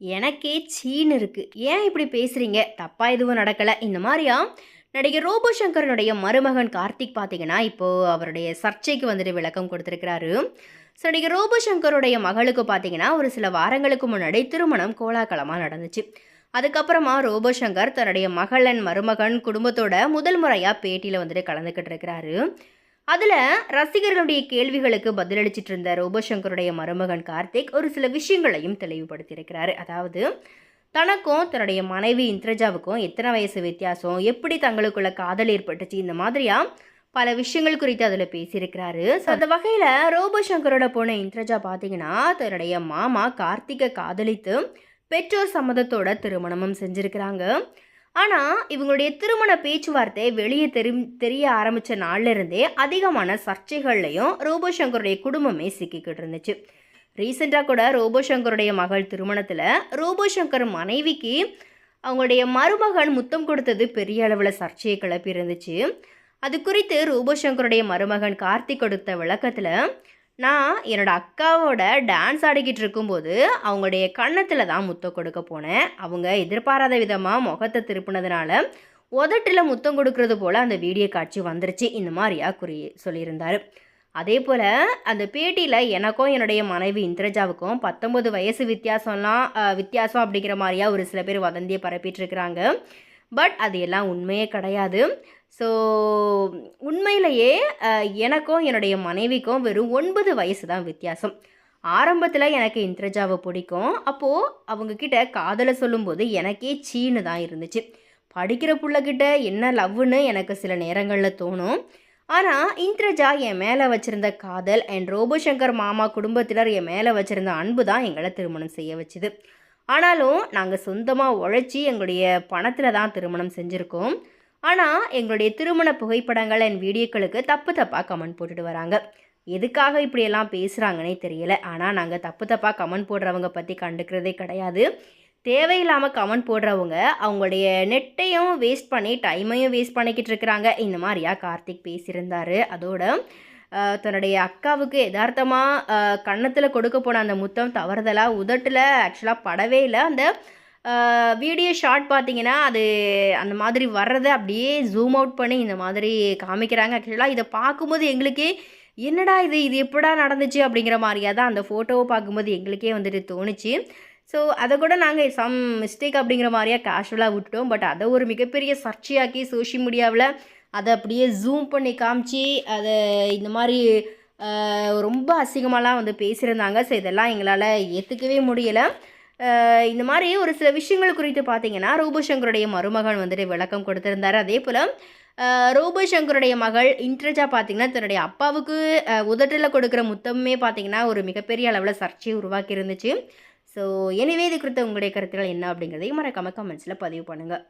எனக்கே சீன்னு இருக்குது ஏன் இப்படி பேசுகிறீங்க தப்பாக எதுவும் நடக்கலை. இந்த மாதிரியா? நடிகர் ரோபோ சங்கரனுடைய மருமகன் கார்த்திக் பார்த்தீங்கன்னா இப்போது அவருடைய சர்ச்சைக்கு வந்துட்டு விளக்கம் கொடுத்துருக்கிறாரு. ஸோ நடிகர் ரோபோ சங்கருடைய மகளுக்கு பார்த்தீங்கன்னா ஒரு சில வாரங்களுக்கு முன்னாடி திருமணம் கோலாகலமாக நடந்துச்சு. அதுக்கப்புறமா ரோபோ சங்கர் தன்னுடைய மகளன் மருமகன் குடும்பத்தோட முதல் முறையாக பேட்டியில் வந்துட்டு கலந்துக்கிட்டு இருக்கிறாரு. அதில் ரசிகர்களுடைய கேள்விகளுக்கு பதிலளிச்சிட்டு இருந்த ரோபோசங்கருடைய மருமகன் கார்த்திக். ஒரு சில விஷயங்களையும் தெளிவுபடுத்தியிருக்கிறாரு. அதாவது தனக்கும் தன்னுடைய மனைவி இந்திரஜாவுக்கும் எத்தனை வயசு வித்தியாசம்? எப்படி தங்களுக்குள்ள காதல் ஏற்பட்டுச்சு? இந்த மாதிரியா பல விஷயங்கள் குறித்து அதில் பேசியிருக்கிறாரு. ஸோ அந்த வகையில் ரோபோசங்கரோட போன இந்திரஜா பார்த்தீங்கன்னா தன்னுடைய மாமா கார்த்திகை காதலித்து பெற்றோர் சம்மதத்தோட திருமணமும் செஞ்சுருக்கிறாங்க. ஆனால் இவங்களுடைய திருமண பேச்சுவார்த்தை வெளியே தெரி தெரிய ஆரம்பித்த நாள்ல இருந்தே அதிகமான சர்ச்சைகள்லையும் ரோபோசங்கருடைய குடும்பமே சிக்கிக்கிட்டு இருந்துச்சு. ரீசெண்டாக கூட ரோபோசங்கருடைய மகள் திருமணத்தில் ரோபோசங்கர் மனைவிக்கு அவங்களுடைய மருமகன் முத்தம் கொடுத்தது பெரிய அளவில் சர்ச்சையை கிளப்பி இருந்துச்சு அது குறித்து ரூபசங்கருடைய மருமகன் கார்த்திக் கொடுத்த விளக்கத்தில் நான் என்னோடய அக்காவோட டான்ஸ் ஆடிக்கிட்டு இருக்கும்போது அவங்களுடைய கன்னத்தில் தான் முத்தம் கொடுக்க போனேன். அவங்க எதிர்பாராத விதமாக முகத்தை திருப்பினதுனால உதட்டில் முத்தம் கொடுக்கறது போல் அந்த வீடியோ காட்சி வந்துருச்சு. இந்த மாதிரியா குறி சொல்லியிருந்தார். அதே போல் அந்த பேட்டியில் எனக்கும் என்னுடைய மனைவி இந்திரஜாவுக்கும் பத்தொம்பது வயசு வித்தியாசம்லாம் வித்தியாசம் அப்படிங்கிற மாதிரியா ஒரு சில பேர் வதந்தியை பரப்பிட்டு இருக்கிறாங்க. பட் அது எல்லாம் உண்மையே கிடையாது. ஸோ உண்மையிலேயே எனக்கும் என்னுடைய மனைவிக்கும் வெறும் ஒன்பது வயசு தான் வித்தியாசம். ஆரம்பத்தில் எனக்கு இந்திரஜாவை பிடிக்கும். அப்போது அவங்கக்கிட்ட காதலை சொல்லும்போது எனக்கே சீனு தான் இருந்துச்சு. படிக்கிற பிள்ளைக்கிட்ட என்ன லவ்னு எனக்கு சில நேரங்களில் தோணும். ஆனால் இந்திரஜா என் மேலே வச்சுருந்த காதல் அண்ட் ரோபோசங்கர் மாமா குடும்பத்தினர் என் மேலே வச்சுருந்த அன்பு தான் எங்களை திருமணம் செய்ய வச்சுது. ஆனாலும் நாங்கள் சொந்தமாக உழைச்சி எங்களுடைய பணத்தில் தான் திருமணம் செஞ்சுருக்கோம். ஆனால் எங்களுடைய திருமண புகைப்படங்கள் அண்ட் வீடியோக்களுக்கு தப்பு தப்பாக கமெண்ட் போட்டுட்டு வராங்க. எதுக்காக இப்படியெல்லாம் பேசுகிறாங்கன்னே தெரியல. ஆனால் நாங்கள் தப்பு தப்பாக கமெண்ட் போடுறவங்க பற்றி கண்டுக்கிறதே கிடையாது. தேவையில்லாமல் கமெண்ட் போடுறவங்க அவங்களுடைய நெட்டையும் வேஸ்ட் பண்ணி டைமையும் வேஸ்ட் பண்ணிக்கிட்டு இருக்கிறாங்க. இந்த மாதிரியா கார்த்திக் பேசியிருந்தார். அதோட தன்னுடைய அக்காவுக்கு யதார்த்தமாக கன்னத்தில் கொடுக்க போன அந்த முத்தம் தவறுதலாக உதட்டில் ஆக்சுவலாக படவே இல்லை. அந்த வீடியோ ஷார்ட் பார்த்தீங்கன்னா அது அந்த மாதிரி வர்றதை அப்படியே ஜூம் அவுட் பண்ணி இந்த மாதிரி காமிக்கிறாங்க. ஆக்சுவலாக இதை பார்க்கும்போது எங்களுக்கே என்னடா இது? இது எப்படா நடந்துச்சு? அப்படிங்கிற மாதிரியாக தான் அந்த ஃபோட்டோவை பார்க்கும்போது எங்களுக்கே வந்துட்டு தோணுச்சு. ஸோ அதை கூட நாங்கள் சம் மிஸ்டேக் அப்படிங்கிற மாதிரியா கேஷுவலாக விட்டுட்டோம். பட் அதை ஒரு மிகப்பெரிய சர்ச்சையாக்கி சோஷியல் மீடியாவில் அதை அப்படியே ஜூம் பண்ணி காமிச்சு அதை இந்த மாதிரி ரொம்ப அசிங்கமாலாம் வந்து பேசியிருந்தாங்க. ஸோ இதெல்லாம் எங்களால் ஏற்றுக்கவே முடியலை. இந்த மாதிரி ஒரு சில விஷயங்கள் குறித்து பார்த்தீங்கன்னா ரூபசங்கருடைய மருமகன் வந்துட்டு விளக்கம் கொடுத்திருந்தாரு. அதே போல் ரூபசங்கருடைய மகள் இன்ட்ரஜா பார்த்தீங்கன்னா தன்னுடைய அப்பாவுக்கு உதட்டில் கொடுக்குற முத்தமே பார்த்தீங்கன்னா ஒரு மிகப்பெரிய அளவில் சர்ச்சையை உருவாக்கி இருந்துச்சு ஸோ எனவே இது குறித்த உங்களுடைய கருத்துக்கள் என்ன அப்படிங்கிறதையும் மறக்காமல் கமெண்ட்ஸில் பதிவு பண்ணுங்கள்